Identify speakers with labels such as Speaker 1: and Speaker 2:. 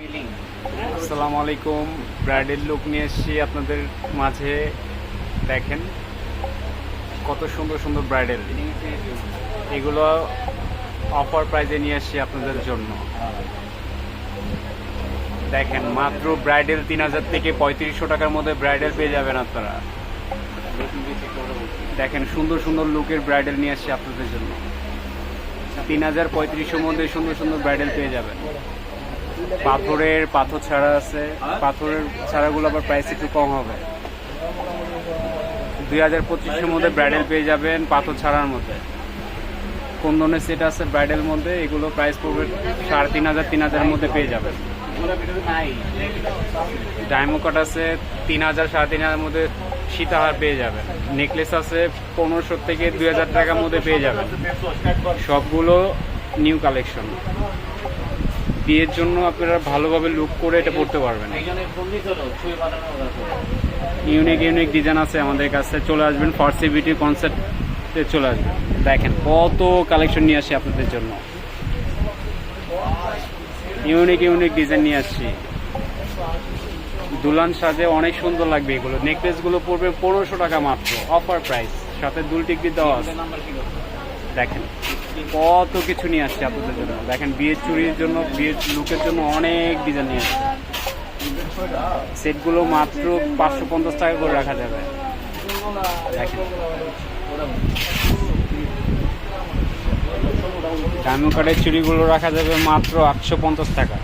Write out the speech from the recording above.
Speaker 1: আসসালামু আলাইকুম ব্রাইডের লুক নিয়ে এসেছি আপনাদের মাঝে। দেখেন কত সুন্দর সুন্দর ব্রাইডেল এগুলো অফার প্রাইজে নিয়ে এসেছি আপনাদের জন্য। দেখেন মাত্র ব্রাইডেল তিন হাজার থেকে পঁয়ত্রিশশো টাকার মধ্যে ব্রাইডেল পেয়ে যাবেন আপনারা। দেখেন সুন্দর সুন্দর লুকের ব্রাইডেল নিয়ে আসছি আপনাদের জন্য। তিন হাজার পঁয়ত্রিশশোর মধ্যে সুন্দর সুন্দর ব্রাইডেল পেয়ে যাবেন। পাথরের পাথর ছাড়া আছে। পাথরের ছাড়াগুলো আবার প্রাইস একটু কম হবে। দুই হাজার পঁচিশের মধ্যে ব্রাইডাল পেয়ে যাবেন পাথর ছাড়ার মধ্যে। কোন ধরনের সেট আছে ব্রাইডাল মধ্যে, এগুলো প্রাইস পড়বে সাড়ে তিন হাজার, তিন হাজারের মধ্যে পেয়ে যাবেন। ডায়মন্ড কাট আছে, তিন হাজার, সাড়ে তিন হাজারের মধ্যে সীতাহার পেয়ে যাবেন। নেকলেস আছে, পনেরোশো থেকে দুই হাজার টাকার মধ্যে পেয়ে যাবেন। সবগুলো নিউ কালেকশন বিয়ের জন্য আপনারা ভালোভাবে লুক করে এটা পড়তে পারবেন। ইউনিক ইউনিক ডিজাইন আছে আমাদের কাছে। চলে আসবেন ফার্সি বিউটি কনসেপ্টে চলে আসবেন। দেখেন কত কালেকশন নিয়ে আসি আপনাদের জন্য। ইউনিক ইউনিক ডিজাইন নিয়ে আসছি। দুলান সাজে অনেক সুন্দর লাগবে এগুলো। নেকলেসগুলো পড়বে পনেরোশো টাকা মাত্র অফার প্রাইস সাথে দুল টিকটি দেওয়া আছে। দেখেন। কত কিছু নিয়ে আসছে আপনাদের জন্য। দেখেন, বিয়ের চুরির জন্য, বিয়ের লুকের জন্য অনেক ডিজাইন নিয়ে আসছে। সেটগুলো মাত্র পাঁচশো পঞ্চাশ টাকা করে রাখা যাবে। দেখেন। ডায়মন্ড কার্ডের রাখা যাবে মাত্র আটশো পঞ্চাশ টাকা।